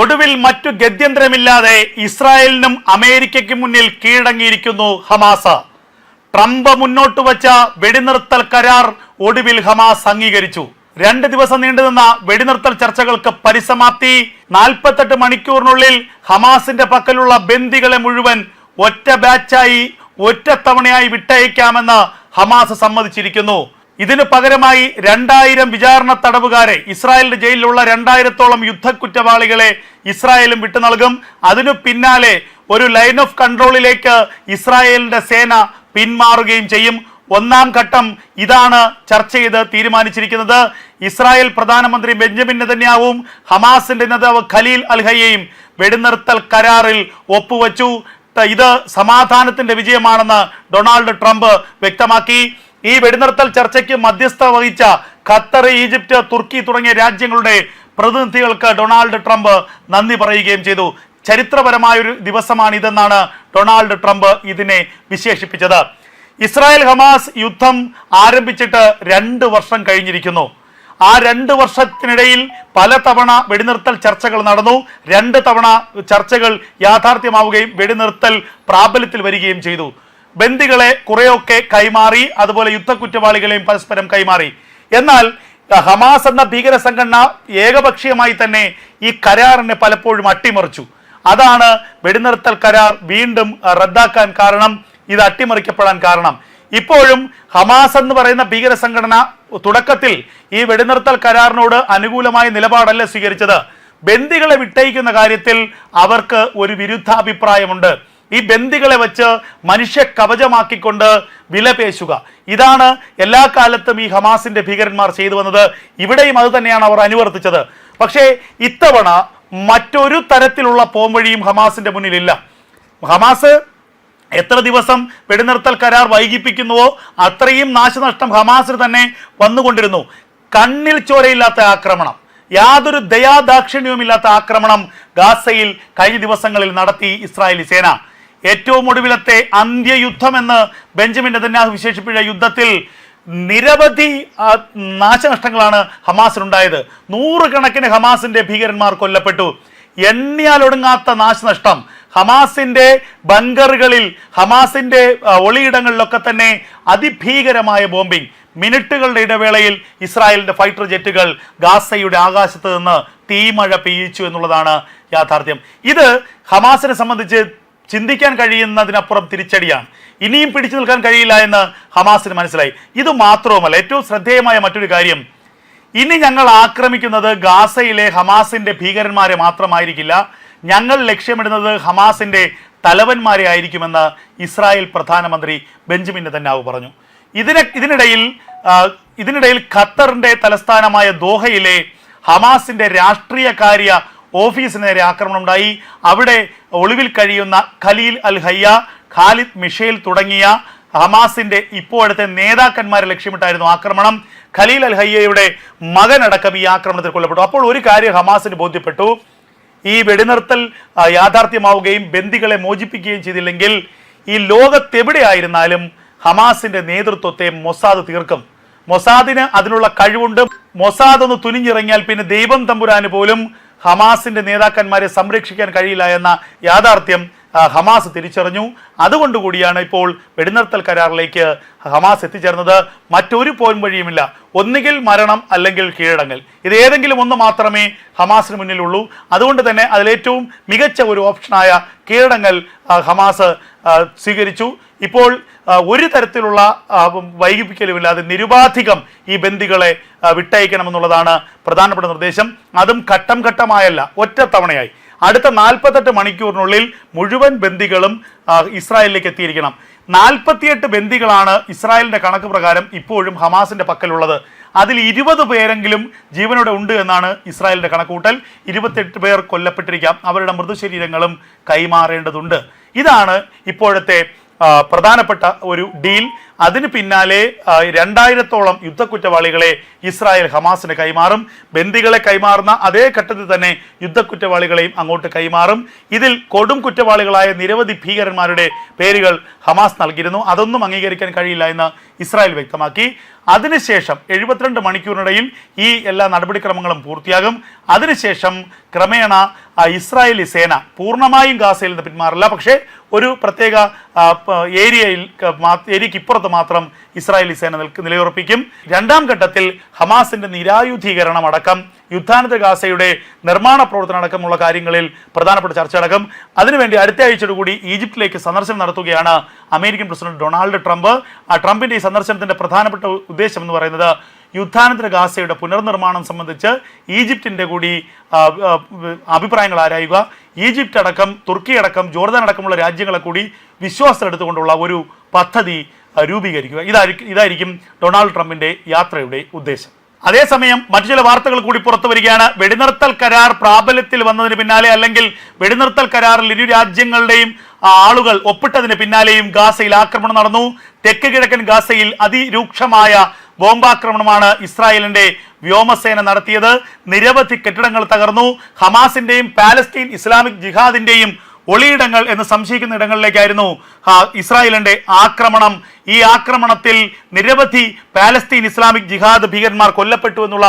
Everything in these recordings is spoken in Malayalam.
ഒടുവിൽ മറ്റു ഗത്യന്തരമില്ലാതെ ഇസ്രായേലിനും അമേരിക്കയ്ക്കും മുന്നിൽ കീഴടങ്ങിയിരിക്കുന്നു ഹമാസ. ട്രംപ് മുന്നോട്ട് വച്ച വെടിനിർത്തൽ കരാർ ഒടുവിൽ ഹമാസ് അംഗീകരിച്ചു. രണ്ട് ദിവസം നീണ്ടുനിന്ന വെടിനിർത്തൽ ചർച്ചകൾക്ക് പരിസമാപ്തി നാൽപ്പത്തെട്ട് മണിക്കൂറിനുള്ളിൽ ഹമാസിന്റെ പക്കലുള്ള ബന്ദികളെ മുഴുവൻ ഒറ്റ ബാച്ചായി ഒറ്റത്തവണയായി വിട്ടയക്കാമെന്ന് ഹമാസ് സമ്മതിച്ചിരിക്കുന്നു. ഇതിനു പകരമായി രണ്ടായിരം വിചാരണ തടവുകാരെ ഇസ്രായേലിന്റെ ജയിലിലുള്ള രണ്ടായിരത്തോളം യുദ്ധക്കുറ്റവാളികളെ ഇസ്രായേലും വിട്ടു നൽകും. അതിനു പിന്നാലെ ഒരു ലൈൻ ഓഫ് കൺട്രോളിലേക്ക് ഇസ്രായേലിന്റെ സേന പിന്മാറുകയും ചെയ്യും. ഒന്നാം ഘട്ടം ഇതാണ് ചർച്ച ചെയ്ത് തീരുമാനിച്ചിരിക്കുന്നത്. ഇസ്രായേൽ പ്രധാനമന്ത്രി ബെഞ്ചമിൻ നെതന്യാവും ഹമാസിന്റെ നേതാവ് ഖലീൽ അൽഹയ്യയും വെടിനിർത്തൽ കരാറിൽ ഒപ്പുവച്ചു. ഇത് സമാധാനത്തിന്റെ വിജയമാണെന്ന് ഡൊണാൾഡ് ട്രംപ് വ്യക്തമാക്കി. ഈ വെടിനിർത്തൽ ചർച്ചയ്ക്ക് മധ്യസ്ഥ വഹിച്ച ഖത്തർ ഈജിപ്റ്റ് തുർക്കി തുടങ്ങിയ രാജ്യങ്ങളുടെ പ്രതിനിധികൾക്ക് ഡൊണാൾഡ് ട്രംപ് നന്ദി പറയുകയും ചെയ്തു. ചരിത്രപരമായ ഒരു ദിവസമാണ് ഇതെന്നാണ് ഡൊണാൾഡ് ട്രംപ് ഇതിനെ വിശേഷിപ്പിച്ചത്. ഇസ്രായേൽ ഹമാസ് യുദ്ധം ആരംഭിച്ചിട്ട് രണ്ട് വർഷം കഴിഞ്ഞിരിക്കുന്നു. ആ രണ്ട് വർഷത്തിനിടയിൽ പലതവണ വെടിനിർത്തൽ ചർച്ചകൾ നടന്നു. രണ്ട് തവണ ചർച്ചകൾ യാഥാർത്ഥ്യമാവുകയും വെടിനിർത്തൽ പ്രാബല്യത്തിൽ വരികയും ചെയ്തു. ബന്ദികളെ കുറെയൊക്കെ കൈമാറി അതുപോലെ യുദ്ധക്കുറ്റവാളികളെയും പരസ്പരം കൈമാറി. എന്നാൽ ഹമാസ് എന്ന ഭീകര സംഘടന ഏകപക്ഷീയമായി തന്നെ ഈ കരാറിനെ പലപ്പോഴും അട്ടിമറിച്ചു. അതാണ് വെടിനിർത്തൽ കരാർ വീണ്ടും റദ്ദാക്കാൻ കാരണം ഇത് അട്ടിമറിക്കപ്പെടാൻ കാരണം. ഇപ്പോഴും ഹമാസ് എന്ന് പറയുന്ന ഭീകര സംഘടന തുടക്കത്തിൽ ഈ വെടിനിർത്തൽ കരാറിനോട് അനുകൂലമായ നിലപാടല്ല സ്വീകരിച്ചത്? ബന്ദികളെ വിട്ടയിക്കുന്ന കാര്യത്തിൽ അവർക്ക് ഒരു വിരുദ്ധാഭിപ്രായമുണ്ട്. ഈ ബന്ദികളെ വെച്ച് മനുഷ്യ കവചമാക്കിക്കൊണ്ട് വിലപേശുക ഇതാണ് എല്ലാ കാലത്തും ഈ ഹമാസിന്റെ ഭീകരന്മാർ ചെയ്തു വന്നത്. ഇവിടെയും അത് തന്നെയാണ് അവർ അനുവർത്തിച്ചത്. പക്ഷേ ഇത്തവണ മറ്റൊരു തരത്തിലുള്ള പോംവഴിയും ഹമാസിന്റെ മുന്നിലില്ല. ഹമാസ് എത്ര ദിവസം വെടിനിർത്തൽ കരാർ വൈകിപ്പിക്കുന്നുവോ അത്രയും നാശനഷ്ടം ഹമാസിന് തന്നെ വന്നുകൊണ്ടിരുന്നു. കണ്ണിൽ ചോരയില്ലാത്ത ആക്രമണം യാതൊരു ദയാദാക്ഷിണ്യവുമില്ലാത്ത ആക്രമണം ഗാസയിൽ കഴിഞ്ഞ ദിവസങ്ങളിൽ നടത്തി ഇസ്രായേലി സേന. ഏറ്റവും ഒടുവിലത്തെ അന്ത്യയുദ്ധം എന്ന് ബെഞ്ചമിൻ നെതന്യാഹു വിശേഷിപ്പിച്ച യുദ്ധത്തിൽ നിരവധി നാശനഷ്ടങ്ങളാണ് ഹമാസിനുണ്ടായത്. നൂറുകണക്കിന് ഹമാസിന്റെ ഭീകരന്മാർ കൊല്ലപ്പെട്ടു. എണ്ണിയാലൊടുങ്ങാത്ത നാശനഷ്ടം. ഹമാസിന്റെ ബങ്കറുകളിൽ ഹമാസിന്റെ ഒളിയിടങ്ങളിലൊക്കെ തന്നെ അതിഭീകരമായ ബോംബിംഗ് മിനിറ്റുകളുടെ ഇടവേളയിൽ ഇസ്രായേലിന്റെ ഫൈറ്റർ ജെറ്റുകൾ ഗാസയുടെ ആകാശത്ത് നിന്ന് തീമഴ പെയ്യിച്ചു എന്നുള്ളതാണ് യാഥാർത്ഥ്യം. ഇത് ഹമാസിനെ സംബന്ധിച്ച് ചിന്തിക്കാൻ കഴിയുന്നതിനപ്പുറം തിരിച്ചടിയാണ്. ഇനിയും പിടിച്ചു നിൽക്കാൻ കഴിയില്ല എന്ന് ഹമാസിന് മനസ്സിലായി. ഇത് മാത്രവുമല്ല ഏറ്റവും ശ്രദ്ധേയമായ മറ്റൊരു കാര്യം. ഇനി ഞങ്ങൾ ആക്രമിക്കുന്നത് ഗാസയിലെ ഹമാസിന്റെ ഭീകരന്മാരെ മാത്രമായിരിക്കില്ല ഞങ്ങൾ ലക്ഷ്യമിടുന്നത് ഹമാസിന്റെ തലവന്മാരെ ആയിരിക്കുമെന്ന് ഇസ്രായേൽ പ്രധാനമന്ത്രി ബെഞ്ചമിൻ നെതന്യാഹു പറഞ്ഞു. ഇതിനെ ഇതിനിടയിൽ ഇതിനിടയിൽ ഖത്തറിന്റെ തലസ്ഥാനമായ ദോഹയിലെ ഹമാസിന്റെ രാഷ്ട്രീയ കാര്യ ഓഫീസിന് നേരെ ആക്രമണം ഉണ്ടായി അവിടെ ഒളിവിൽ കഴിയുന്ന Khalil al Hayya Khalid Mashal തുടങ്ങിയ ഹമാസിന്റെ ഇപ്പോഴത്തെ നേതാക്കന്മാരെ ലക്ഷ്യമിട്ടായിരുന്നു ആക്രമണം. ഖലീൽ അൽ ഹയ്യയുടെ മകനടക്കം ഈ ആക്രമണത്തിൽ കൊല്ലപ്പെട്ടു. അപ്പോൾ ഒരു കാര്യം ഹമാസിന് ബോധ്യപ്പെട്ടു. ഈ വെടിനിർത്തൽ യാഥാർത്ഥ്യമാവുകയും ബന്ദികളെ മോചിപ്പിക്കുകയും ചെയ്തില്ലെങ്കിൽ ഈ ലോകത്തെവിടെയായിരുന്നാലും ഹമാസിന്റെ നേതൃത്വത്തെ മൊസാദ് തീർക്കും. മൊസാദിന് അതിനുള്ള കഴിവുണ്ട്. മൊസാദ് ഒന്ന് തുനിഞ്ഞിറങ്ങിയാൽ പിന്നെ ദൈവം തമ്പുരാന് പോലും ഹമാസിന്റെ നേതാക്കന്മാരെ സംരക്ഷിക്കാൻ കഴിയില്ല എന്ന യാഥാർത്ഥ്യം ഹമാസ് തിരിച്ചറിഞ്ഞു. അതുകൊണ്ടുകൂടിയാണ് ഇപ്പോൾ വെടിനിർത്തൽ കരാറിലേക്ക് ഹമാസ് എത്തിച്ചേർന്നത്. മറ്റൊരു പോൻ വഴിയുമില്ല. ഒന്നുകിൽ മരണം അല്ലെങ്കിൽ കീഴടങ്ങൽ. ഇത് ഏതെങ്കിലും ഒന്ന് മാത്രമേ ഹമാസിന് മുന്നിലുള്ളൂ. അതുകൊണ്ട് തന്നെ അതിലേറ്റവും മികച്ച ഒരു ഓപ്ഷനായ കീഴടങ്ങൽ ഹമാസ് സ്വീകരിച്ചു. ഇപ്പോൾ ഒരു തരത്തിലുള്ള വൈകിപ്പിക്കലുമില്ലാതെ നിരുപാധികം ഈ ബന്ദികളെ വിട്ടയക്കണമെന്നുള്ളതാണ് പ്രധാനപ്പെട്ട നിർദ്ദേശം. അതും ഘട്ടം ഘട്ടമായല്ല ഒറ്റത്തവണയായി. അടുത്ത നാൽപ്പത്തെട്ട് മണിക്കൂറിനുള്ളിൽ മുഴുവൻ ബന്ദികളും ഇസ്രായേലിലേക്ക് എത്തിയിരിക്കണം. നാൽപ്പത്തിയെട്ട് ബന്ദികളാണ് ഇസ്രായേലിന്റെ കണക്ക് പ്രകാരം ഇപ്പോഴും ഹമാസിന്റെ പക്കലുള്ളത്. അതിൽ ഇരുപത് പേരെങ്കിലും ജീവനോടെ ഉണ്ട് എന്നാണ് ഇസ്രായേലിന്റെ കണക്കൂട്ടൽ. ഇരുപത്തെട്ട് പേർ കൊല്ലപ്പെട്ടിരിക്കാം. അവരുടെ മൃതശരീരങ്ങളും കൈമാറേണ്ടതുണ്ട്. ഇതാണ് ഇപ്പോഴത്തെ പ്രധാനപ്പെട്ട ഒരു ഡീൽ. അതിന് പിന്നാലെ രണ്ടായിരത്തോളം യുദ്ധക്കുറ്റവാളികളെ ഇസ്രായേൽ ഹമാസിന് കൈമാറും. ബന്ദികളെ കൈമാറുന്ന അതേ ഘട്ടത്തിൽ തന്നെ യുദ്ധക്കുറ്റവാളികളെയും അങ്ങോട്ട് കൈമാറും. ഇതിൽ കൊടും കുറ്റവാളികളായ നിരവധി ഭീകരന്മാരുടെ പേരുകൾ ഹമാസ് നൽകിയിരുന്നു. അതൊന്നും അംഗീകരിക്കാൻ കഴിയില്ല എന്ന് ഇസ്രായേൽ വ്യക്തമാക്കി. അതിനുശേഷം എഴുപത്തിരണ്ട് മണിക്കൂറിനിടയിൽ ഈ എല്ലാ നടപടിക്രമങ്ങളും പൂർത്തിയാകും. അതിനുശേഷം ക്രമേണ ഇസ്രായേലി സേന പൂർണമായും ഗാസയിൽ നിന്ന് പിന്മാറില്ല. പക്ഷേ ഒരു പ്രത്യേക ഏരിയയിൽ ഏരിയയ്ക്ക് ഇപ്പുറത്ത് മാത്രം ഇസ്രായേലി സേന നിൽക്ക് നിലയുറപ്പിക്കും. രണ്ടാം ഘട്ടത്തിൽ ഹമാസിന്റെ നിരായുധീകരണം അടക്കം യുദ്ധാനന്ത ഗാസയുടെ നിർമ്മാണ പ്രവർത്തനം അടക്കമുള്ള കാര്യങ്ങളിൽ പ്രധാനപ്പെട്ട ചർച്ച അടക്കം അതിനുവേണ്ടി അടുത്ത ആഴ്ചയോട് കൂടി ഈജിപ്തിലേക്ക് സന്ദർശനം നടത്തുകയാണ് അമേരിക്കൻ പ്രസിഡന്റ് ഡൊണാൾഡ് ട്രംപ്. ആ ട്രംപിന്റെ ഈ സന്ദർശനത്തിന്റെ പ്രധാനപ്പെട്ട ഉദ്ദേശം എന്ന് പറയുന്നത് യുദ്ധാനന്തര ഗാസയുടെ പുനർനിർമ്മാണം സംബന്ധിച്ച് ഈജിപ്തിന്റെ കൂടി അഭിപ്രായങ്ങൾ ആരായുക. ഈജിപ്റ്റ് അടക്കം തുർക്കി അടക്കം ജോർദാൻ അടക്കമുള്ള രാജ്യങ്ങളെ കൂടി വിശ്വാസം എടുത്തുകൊണ്ടുള്ള ഒരു പദ്ധതി രൂപീകരിക്കുക. ഇതായിരിക്കും ഇതായിരിക്കും ഡൊണാൾഡ് ട്രംപിന്റെ യാത്രയുടെ ഉദ്ദേശം. അതേസമയം മറ്റു ചില വാർത്തകൾ കൂടി പുറത്തു വരികയാണ്. വെടിനിർത്തൽ കരാർ പ്രാബല്യത്തിൽ വന്നതിന് പിന്നാലെ അല്ലെങ്കിൽ വെടിനിർത്തൽ കരാറിൽ ഇരു രാജ്യങ്ങളുടെയും ആളുകൾ ഒപ്പിട്ടതിന് പിന്നാലെയും ഗാസയിൽ ആക്രമണം നടന്നു. തെക്ക് കിഴക്കൻ ഗാസയിൽ അതിരൂക്ഷമായ ബോംബാക്രമണമാണ് ഇസ്രായേലിന്റെ വ്യോമസേന നടത്തിയത്. നിരവധി കെട്ടിടങ്ങൾ തകർന്നു. ഹമാസിന്റെയും പാലസ്തീൻ ഇസ്ലാമിക് ജിഹാദിന്റെയും ഒളിയിടങ്ങൾ എന്ന് സംശയിക്കുന്ന ഇടങ്ങളിലേക്കായിരുന്നു ഇസ്രായേലിന്റെ ആക്രമണം ഈ ആക്രമണത്തിൽ നിരവധി പാലസ്തീൻ ഇസ്ലാമിക് ജിഹാദ് ഭീകരന്മാർ കൊല്ലപ്പെട്ടു എന്നുള്ള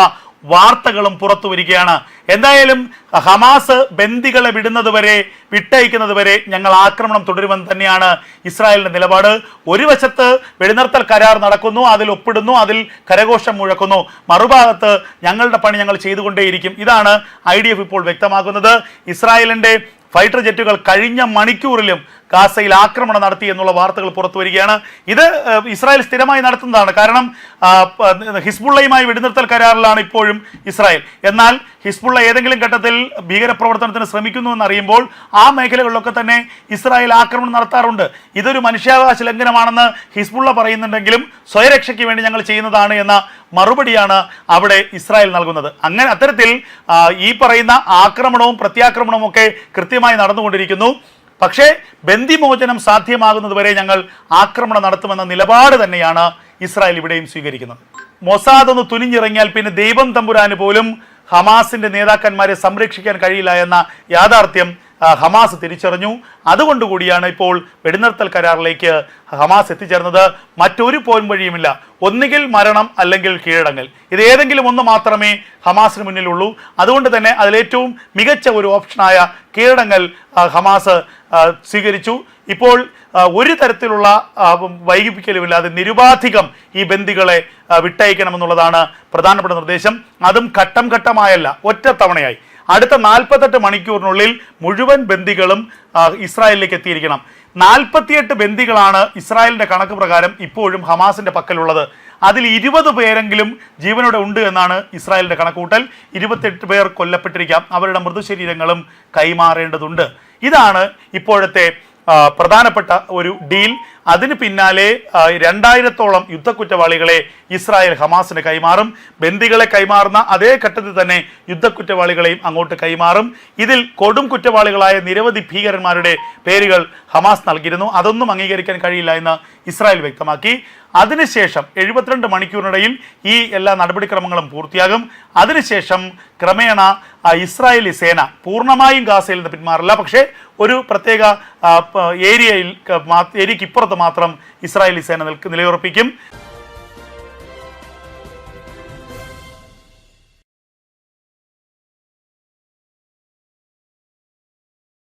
വാർത്തകളും പുറത്തു വരികയാണ്. എന്തായാലും ഹമാസ് ബന്ദികളെ വിടുന്നത് വരെ വിട്ടയക്കുന്നത് വരെ ഞങ്ങൾ ആക്രമണം തുടരുമെന്ന് തന്നെയാണ് ഇസ്രായേലിന്റെ നിലപാട്. ഒരു വശത്ത് വെടിനിർത്തൽ കരാർ നടക്കുന്നു അതിൽ ഒപ്പിടുന്നു അതിൽ കരഘോഷം മുഴക്കുന്നു. മറുഭാഗത്ത് ഞങ്ങളുടെ പണി ഞങ്ങൾ ചെയ്തുകൊണ്ടേയിരിക്കും. ഇതാണ് ഐ ഡി എഫ് ഇപ്പോൾ വ്യക്തമാക്കുന്നത്. ഇസ്രായേലിന്റെ ഫൈറ്റർ ജെറ്റുകൾ കഴിഞ്ഞ മണിക്കൂറിലും ഗാസയിൽ ആക്രമണം നടത്തി എന്നുള്ള വാർത്തകൾ പുറത്തു വരികയാണ്. ഇത് ഇസ്രായേൽ സ്ഥിരമായി നടത്തുന്നതാണ്. കാരണം ഹിസ്ബുള്ളയുമായി വെടിനിർത്തൽ കരാറിലാണ് ഇപ്പോഴും ഇസ്രായേൽ. എന്നാൽ ഹിസ്ബുള്ള ഏതെങ്കിലും ഘട്ടത്തിൽ ഭീകരപ്രവർത്തനത്തിന് ശ്രമിക്കുന്നു എന്നറിയുമ്പോൾ ആ മേഖലകളിലൊക്കെ തന്നെ ഇസ്രായേൽ ആക്രമണം നടത്താറുണ്ട്. ഇതൊരു മനുഷ്യാവകാശ ലംഘനമാണെന്ന് ഹിസ്ബുള്ള പറയുന്നുണ്ടെങ്കിലും സ്വയരക്ഷയ്ക്ക് വേണ്ടി ഞങ്ങൾ ചെയ്യുന്നതാണ് എന്ന മറുപടിയാണ് അവിടെ ഇസ്രായേൽ നൽകുന്നത്. അങ്ങനെ അത്തരത്തിൽ ഈ പറയുന്ന ആക്രമണവും പ്രത്യാക്രമണവും ഒക്കെ കൃത്യമായി നടന്നുകൊണ്ടിരിക്കുന്നു. പക്ഷേ ബന്ദിമോചനം സാധ്യമാകുന്നതുവരെ ഞങ്ങൾ ആക്രമണം നടത്തുമെന്ന നിലപാട് തന്നെയാണ് ഇസ്രായേൽ ഇവിടെയും സ്വീകരിക്കുന്നത്. മൊസാദ് ഒന്ന് തുനിഞ്ഞിറങ്ങിയാൽ പിന്നെ ദൈവം തമ്പുരാന് പോലും ഹമാസിന്റെ നേതാക്കന്മാരെ സംരക്ഷിക്കാൻ കഴിയില്ല എന്ന യാഥാർത്ഥ്യം ഹമാസ് തിരിച്ചറിഞ്ഞു. അതുകൊണ്ടുകൂടിയാണ് ഇപ്പോൾ വെടിനിർത്തൽ കരാറിലേക്ക് ഹമാസ് എത്തിച്ചേർന്നത്. മറ്റൊരു പോയിന്റ് വഴിയുമില്ല. ഒന്നുകിൽ മരണം അല്ലെങ്കിൽ കീഴടങ്ങൽ. ഇത് ഏതെങ്കിലും ഒന്ന് മാത്രമേ ഹമാസിന് മുന്നിലുള്ളൂ. അതുകൊണ്ട് തന്നെ അതിലേറ്റവും മികച്ച ഒരു ഓപ്ഷനായ കീഴടങ്ങൽ ഹമാസ് സ്വീകരിച്ചു. ഇപ്പോൾ ഒരു തരത്തിലുള്ള വൈകിപ്പിക്കലുമില്ലാതെ നിരുപാധികം ഈ ബന്ദികളെ വിട്ടയക്കണമെന്നുള്ളതാണ് പ്രധാനപ്പെട്ട നിർദ്ദേശം. അതും ഘട്ടം ഘട്ടമായല്ല ഒറ്റത്തവണയായി. അടുത്ത നാൽപ്പത്തെട്ട് മണിക്കൂറിനുള്ളിൽ മുഴുവൻ ബന്ദികളും ഇസ്രായേലിലേക്ക് എത്തിയിരിക്കണം. നാൽപ്പത്തിയെട്ട് ബന്ദികളാണ് ഇസ്രായേലിന്റെ കണക്ക് പ്രകാരം ഇപ്പോഴും ഹമാസിന്റെ പക്കലുള്ളത്. അതിൽ ഇരുപത് പേരെങ്കിലും ജീവനോടെ ഉണ്ട് എന്നാണ് ഇസ്രായേലിന്റെ കണക്കൂട്ടൽ ഇരുപത്തെട്ട് പേർ കൊല്ലപ്പെട്ടിരിക്കാം. അവരുടെ മൃതശരീരങ്ങളും കൈമാറേണ്ടതുണ്ട്. ഇതാണ് ഇപ്പോഴത്തെ പ്രധാനപ്പെട്ട ഒരു ഡീൽ. അതിന് പിന്നാലെ രണ്ടായിരത്തോളം യുദ്ധക്കുറ്റവാളികളെ ഇസ്രായേൽ ഹമാസിന് കൈമാറും. ബന്ദികളെ കൈമാറുന്ന അതേ ഘട്ടത്തിൽ തന്നെ യുദ്ധക്കുറ്റവാളികളെയും അങ്ങോട്ട് കൈമാറും. ഇതിൽ കൊടും കുറ്റവാളികളായ നിരവധി ഭീകരന്മാരുടെ പേരുകൾ ഹമാസ് നൽകിയിരുന്നു. അതൊന്നും അംഗീകരിക്കാൻ കഴിയില്ല എന്ന് ഇസ്രായേൽ വ്യക്തമാക്കി. അതിനുശേഷം എഴുപത്തിരണ്ട് മണിക്കൂറിനിടയിൽ ഈ എല്ലാ നടപടിക്രമങ്ങളും പൂർത്തിയാകും. അതിനുശേഷം ക്രമേണ ഇസ്രായേലി സേന പൂർണമായും ഗാസയിൽ നിന്ന് പിന്മാറില്ല. പക്ഷേ ഒരു പ്രത്യേക ഏരിയയിൽ ഏരിയയ്ക്ക് ഇപ്പുറത്ത് മാത്രം ഇസ്രായേലി സേന നിലയുറപ്പിക്കും.